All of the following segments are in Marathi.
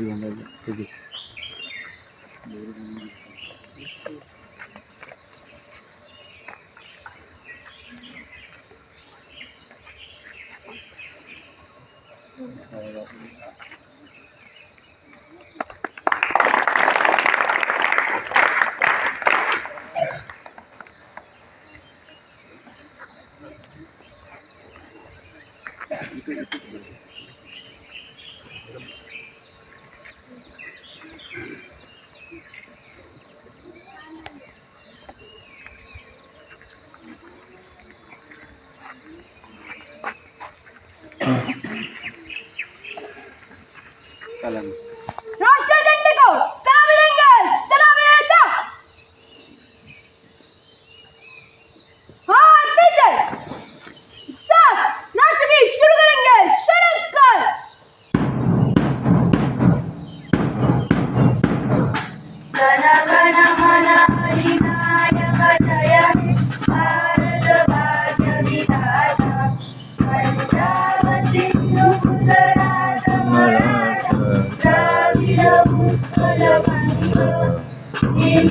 വഴിയുണ്ടല്ലോ Salam.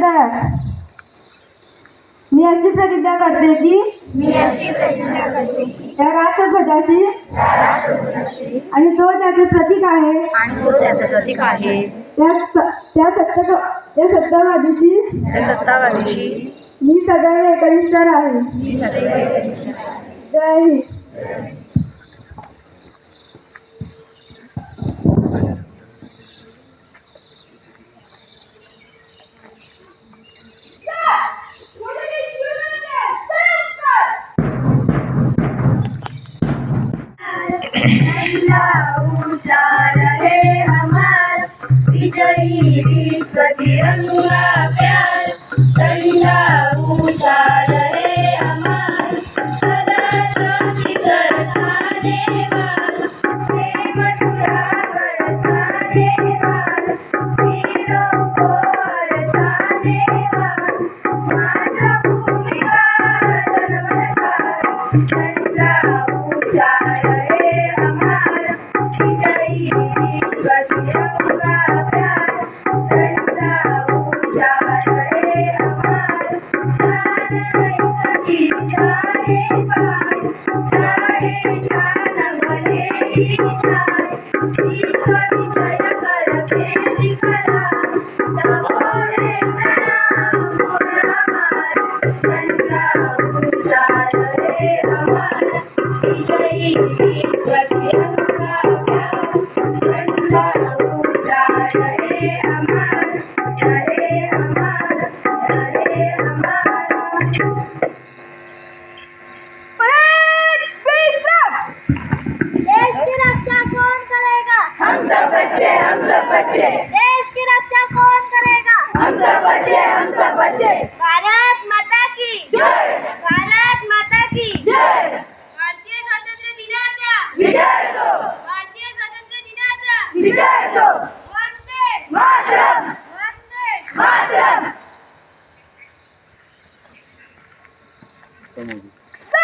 प्रतिज्ञेसाठी तयार मी अशी प्रतिज्ञा करते की मी अशी प्रतिज्ञा करते की या राष्ट्रध्वजाची आणि तो त्याचे प्रतीक आहे. आणि तो त्याचं प्रतीक आहे. त्या स- त्या सत्य त्या सत्यवादीची त्या सत्तावादीशी मी सदैव एकनिष्ठ राहील मी सदैव एकनिष्ठ आहे. जय हिंद. विजयी विश्व तिरंगा प्यार. ஈஸ்வரியங்கா देश की रक्षा कौन करेगा हम सब बच्चे हम सब बच्चे सात समूहगीत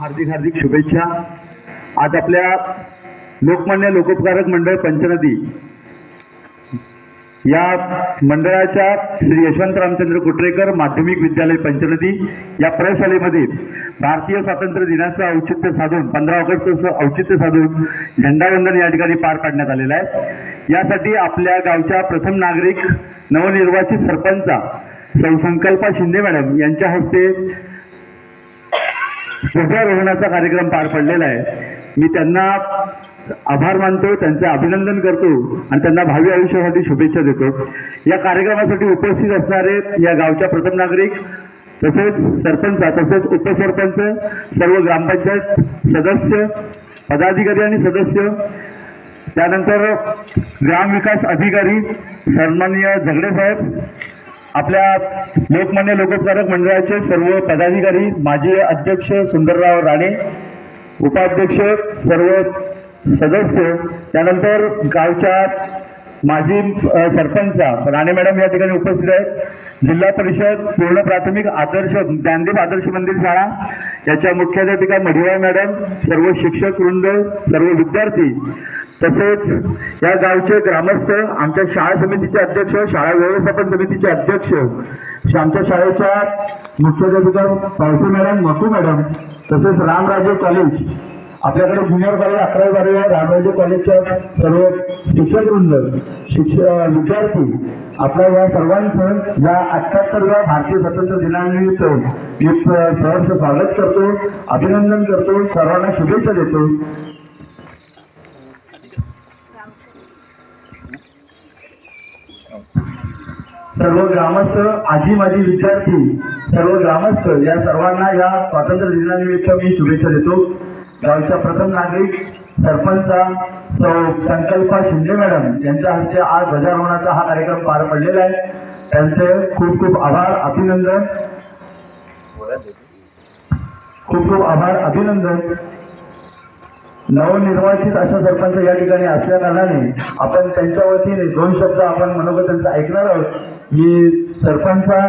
हार्दिक हार्दिक शुभेच्छा. आज आपल्या लोकमान्य लोकोपकारक मंडळ पंचनदी. या मंडळाच्या श्री यशवंत रामचंद्र कुटरेकर माध्यमिक विद्यालय पंचनदी या प्रशालेमध्ये भारतीय स्वातंत्र्य दिनाचं औचित्य साधून पंधरा ऑगस्टचं औचित्य साधून झेंडावंदन या ठिकाणी पार पाडण्यात आलेलं आहे. यासाठी आपल्या गावच्या प्रथम नागरिक नवनिर्वाचित सरपंचा सौ संकल्पा शिंदे मॅडम यांच्या हस्ते ध्वजारोहणाचा कार्यक्रम पार पडलेला आहे. मी त्यांना आभार मानतो त्यांचे अभिनंदन करतो आणि त्यांना भावी आयुष्यासाठी शुभेच्छा देतो. या कार्यक्रमासाठी उपस्थित असणारे या गावच्या प्रथम नागरिक तसेच सरपंच तसेच उपसरपंच सर्व ग्रामपंचायत सदस्य पदाधिकारी आणि सदस्य त्यानंतर ग्रामविकास अधिकारी सन्माननीय झगडे साहेब आपल्या लोकमान्य लोकोपकारक मंडळाचे सर्व पदाधिकारी माजी अध्यक्ष सुंदरराव राणे उपाध्यक्ष सर्व सदस्य त्यानंतर गावच्या माजी सरपंच राणे मॅडम या ठिकाणी उपस्थित आहेत. जिल्हा परिषद पूर्ण प्राथमिक आदर्श ज्ञानदेव आदर्श मंदिर शाळा याच्या मुख्याध्यापिका मढिवाळ मॅडम सर्व शिक्षक वृंद सर्व विद्यार्थी तसेच या गावचे ग्रामस्थ आमच्या शाळा समितीचे अध्यक्ष शाळा व्यवस्थापन समितीचे अध्यक्ष आमच्या शाळेच्या मुख्याध्यापिका पावसे मॅडम मकू मॅडम तसेच रामराजे कॉलेज आपल्याकडे ज्युनियर कॉलेज अकरावी बारावी रामराजे कॉलेजच्या सर्व शिक्षक वृंद शिक्षक विद्यार्थी आपल्या या सर्वांचं या अठ्याहत्तरव्या भारतीय स्वातंत्र्य दिनानिमित्त मी सहर्ष स्वागत करतो अभिनंदन करतो सर्वांना शुभेच्छा देतो. सर्व ग्रामस्थ आजी माझी विद्यार्थी सर्व ग्रामस्थ या सर्वांना या स्वातंत्र्य दिनानिमित्त मी शुभेच्छा देतो. गावच्या प्रथम नागरिक सरपंच सौ संकल्पा शिंदे मॅडम यांच्या हस्ते आज ध्वजारोहणाचा हा कार्यक्रम पार पडलेला आहे. त्यांचे खूप खूप आभार अभिनंदन. खूप खूप आभार अभिनंदन. नवनिर्वाचित अशा सरपंच या ठिकाणी असल्या कारणाने आपण त्यांच्या वतीने दोन शब्द आपण मनोगत त्यांचं ऐकणार आहोत. मी सरपंचा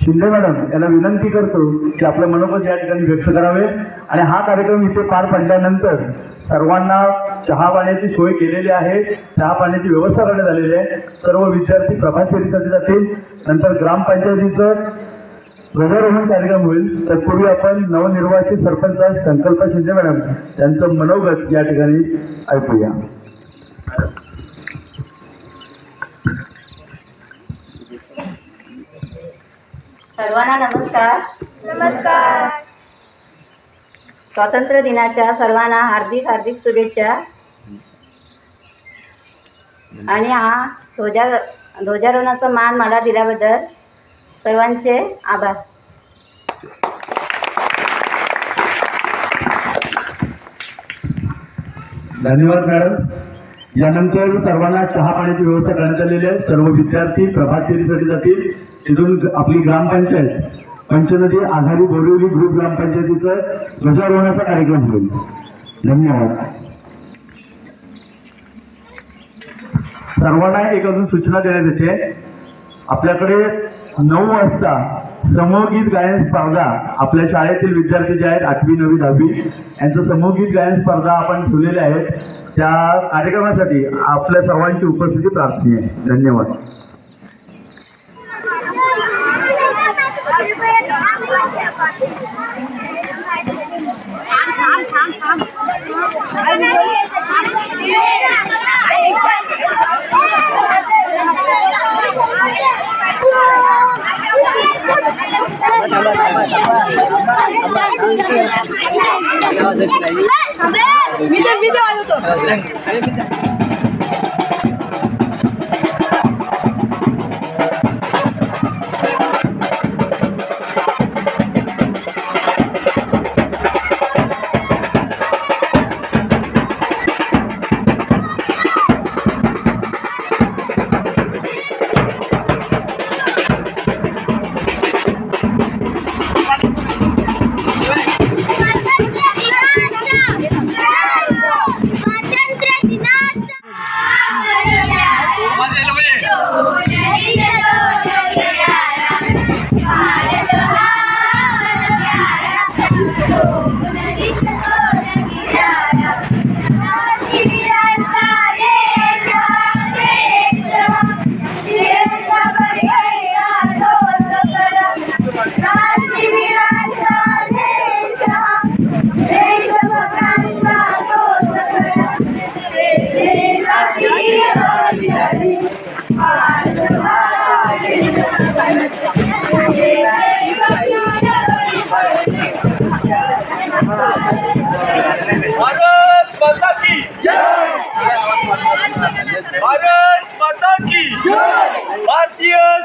शिंदे मॅडम यांना विनंती करतो की आपलं मनोगत या ठिकाणी व्यक्त करावे. आणि हा कार्यक्रम इथे पार पडल्यानंतर सर्वांना चहा पाण्याची सोय केलेली आहे. चहा पाण्याची व्यवस्था करण्यात आलेली आहे. सर्व विद्यार्थी प्रभात फेरीसाठी जातील. नंतर ग्रामपंचायतीचं ध्वजारोहण कार्यक्रम होईल. तत्पूर्वी आपण नवनिर्वाचित सरपंच संकल्प शिंदे मॅडम. यांचं मनोगत या ठिकाणी ऐकूया. सर्वांना नमस्कार. नमस्कार. स्वातंत्र्य दिनाच्या सर्वांना हार्दिक हार्दिक शुभेच्छा. आणि हा ध्वजा ध्वजारोहणाचा मान मला दिल्याबद्दल सर्वांचे आभार. धन्यवाद मॅडम. यानंतर सर्वांना चहा पाण्याची व्यवस्था करण्यात आलेली आहे. सर्व विद्यार्थी प्रभात फेरीसाठी जातील तिथून आपली ग्रामपंचायत पंचनदी आघाडी बोरिवली ग्रुप ग्रामपंचायतीचं ध्वजारोहणाचा कार्यक्रम होईल. धन्यवाद. सर्वांना एक अजून सूचना देण्यात येते. आपल्याकडे नऊ वाजता समूहगीत गायन स्पर्धा आपल्या शाळेतील विद्यार्थी जे आहेत आठवी नववी दहावी यांचं समूहगीत गायन स्पर्धा आपण ठेवलेल्या आहेत. त्या कार्यक्रमासाठी आपल्या सर्वांची उपस्थिती प्रार्थनी आहे. धन्यवाद. मी तर मी वाजवतो स्वातंत्र्य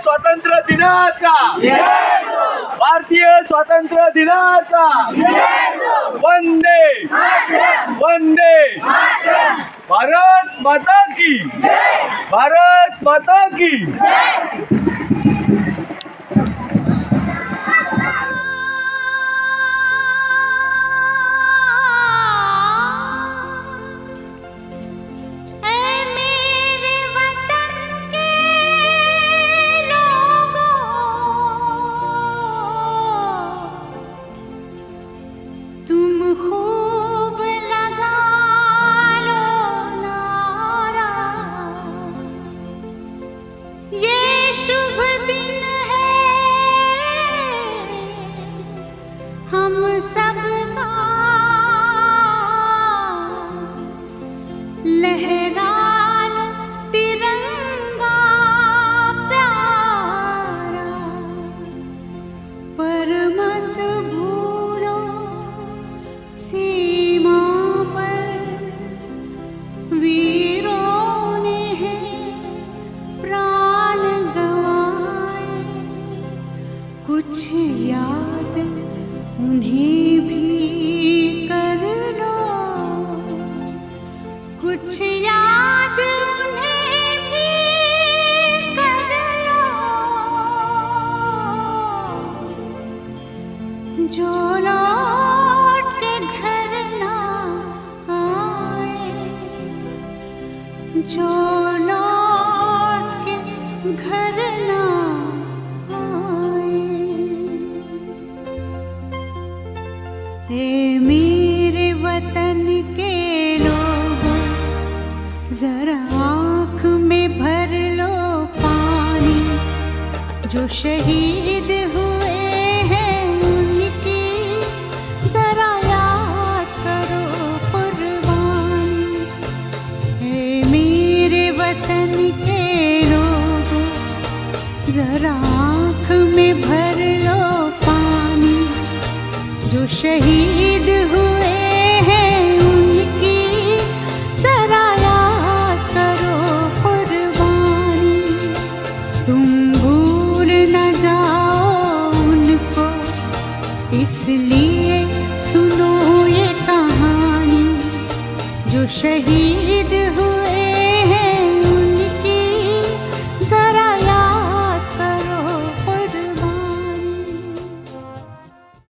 स्वातंत्र्य दिनाचा. भारतीय स्वातंत्र्य दिनाचा. वंदे. वंदे. भारत माता की. भारत माता की. तुम ए मेरे वतन के लोगों जरा आँख में भर लो पानी जो शहीद आँख में भर लो पानी। जो शहीद हुए हैं उनकी जरा याद करो कुर्बानी। तुम भूल न जाओ उनको इसलिए सुनो ये कहानी। जो शहीद हुए